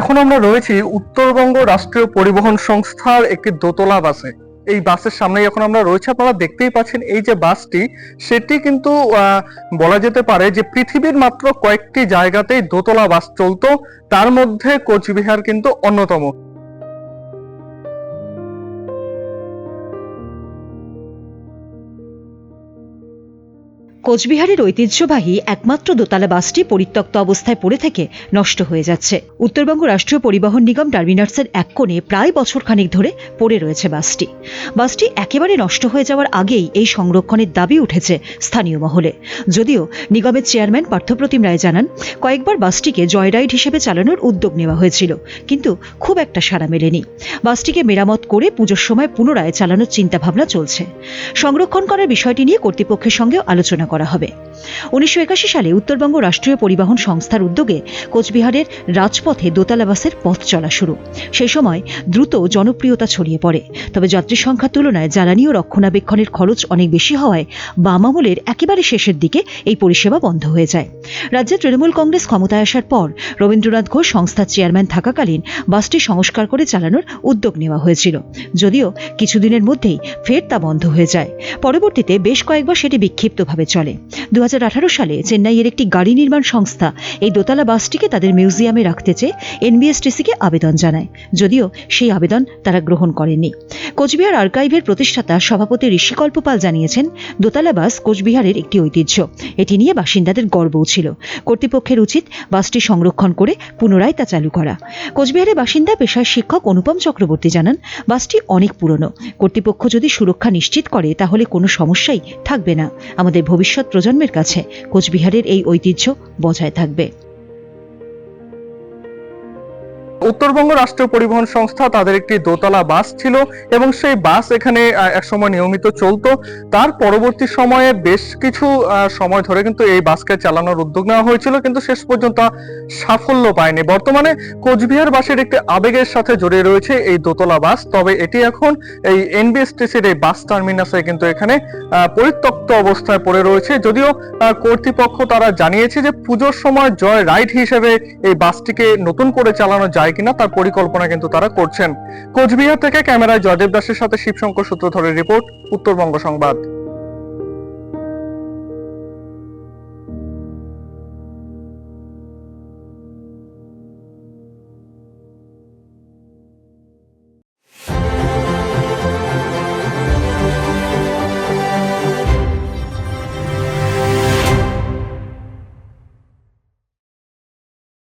এখন আমরা রয়েছি উত্তরবঙ্গ রাষ্ট্রীয় পরিবহন সংস্থার একটি দোতলা বাসে। এই বাসের সামনে এখন আমরা রয়েছে। আপনারা দেখতেই পাচ্ছেন এই যে বাসটি, সেটি কিন্তু বলা যেতে পারে যে পৃথিবীর মাত্র কয়েকটি জায়গাতেই দোতলা বাস চলতো। তার মধ্যে কোচবিহার কিন্তু অন্যতম। কোচবিহারের ঐতিহ্যবাহী একমাত্র দোতলা বাসটি পরিত্যক্ত অবস্থায় পড়ে থেকে নষ্ট হয়ে যাচ্ছে। উত্তরবঙ্গ রাষ্ট্রীয় পরিবহন নিগম টার্মিনার্সের এক কোণে প্রায় বছর খানিক ধরে পড়ে রয়েছে বাসটি। বাসটি একেবারে নষ্ট হয়ে যাওয়ার আগেই এই সংরক্ষণের দাবি উঠেছে স্থানীয় মহলে। যদিও নিগমের চেয়ারম্যান পার্থপ্রতিম রায় জানান, কয়েকবার বাসটিকে জয়রাইড হিসেবে চালানোর উদ্যোগ নেওয়া হয়েছিল, কিন্তু খুব একটা সাড়া মেলেনি। বাসটিকে মেরামত করে পুজোর সময় পুনরায় চালানোর চিন্তাভাবনা চলছে। সংরক্ষণ করার বিষয়টি নিয়ে কর্তৃপক্ষের সঙ্গেও আলোচনা করা হবে। উনিশশো একাশি সালে উত্তরবঙ্গ রাষ্ট্রীয় পরিবহন সংস্থার উদ্যোগে কোচবিহারের রাজপথে দোতলা বাসের পথ চলা শুরু। সেই সময় দ্রুত জনপ্রিয়তা ছড়িয়ে পড়ে। তবে যাত্রী সংখ্যার তুলনায় জ্বালানি ও রক্ষণাবেক্ষণের খরচ অনেক বেশি হওয়ায় বাম আমলের একেবারে শেষের দিকে এই পরিষেবা বন্ধ হয়ে যায়। রাজ্যে তৃণমূল কংগ্রেস ক্ষমতায় আসার পর রবীন্দ্রনাথ ঘোষ সংস্থার চেয়ারম্যান থাকাকালীন বাসটি সংস্কার করে চালানোর উদ্যোগ নেওয়া হয়েছিল। যদিও কিছুদিনের মধ্যেই ফের তা বন্ধ হয়ে যায়। পরবর্তীতে বেশ কয়েকবার সেটি বিক্ষিপ্তভাবে চলে। দু হাজার আঠারো সালে চেন্নাইয়ের একটি গাড়ি নির্মাণ সংস্থা এই দোতলা বাসটিকে তাদের মিউজিয়ামে রাখতে চেয়ে এনবিএসটিসিকে আবেদন জানায়। যদিও সেই আবেদন তারা গ্রহণ করেনি কোচবিহার আর্কাইভের প্রতিষ্ঠাতা সভাপতি ঋষিকল্প পাল জানিয়েছেন, দোতলা বাস কোচবিহারের একটি ঐতিহ্য। এটি নিয়ে বাসিন্দাদের গর্বও ছিল। কর্তৃপক্ষের উচিত বাসটি সংরক্ষণ করে পুনরায় তা চালু করা। কোচবিহারের বাসিন্দা পেশায় শিক্ষক অনুপম চক্রবর্তী জানান, বাসটি অনেক পুরনো। কর্তৃপক্ষ যদি সুরক্ষা নিশ্চিত করে, তাহলে কোনো সমস্যাই থাকবে না। আমাদের ভবিষ্যৎ প্রজন্মের কাছে কোচবিহারের এই ঐতিহ্য বজায় থাকবে। উত্তরবঙ্গ রাষ্ট্রীয় পরিবহন সংস্থা তাদের একটি দোতলা বাস ছিল এবং সেই বাস এখানে একসময় নিয়মিত চলতো। তার পরবর্তী সময়ে বেশ কিছু সময় ধরে কিন্তু এই বাসকে চালানোর উদ্যোগ নেওয়া হয়েছিল, কিন্তু শেষ পর্যন্ত সাফল্য পায়নি। বর্তমানে কোচবিহার বাসের একটি আবেগের সাথে জড়িয়ে রয়েছে এই দোতলা বাস, তবে এটি এখন এই এনবিএসটিসির এই বাস টার্মিনাসে কিন্তু এখানে পরিত্যক্ত অবস্থায় পড়ে রয়েছে। যদিও কর্তৃপক্ষ তারা জানিয়েছে যে পুজোর সময় জয় রাইড হিসেবে এই বাসটিকে নতুন করে চালানো যায় কিনা তার পরিকল্পনা কিন্তু তারা করছেন। কোচবিহার থেকে ক্যামেরায় জয়দেব দাসের সাথে শিবশঙ্কর সূত্রধরের রিপোর্ট, উত্তরবঙ্গ সংবাদ।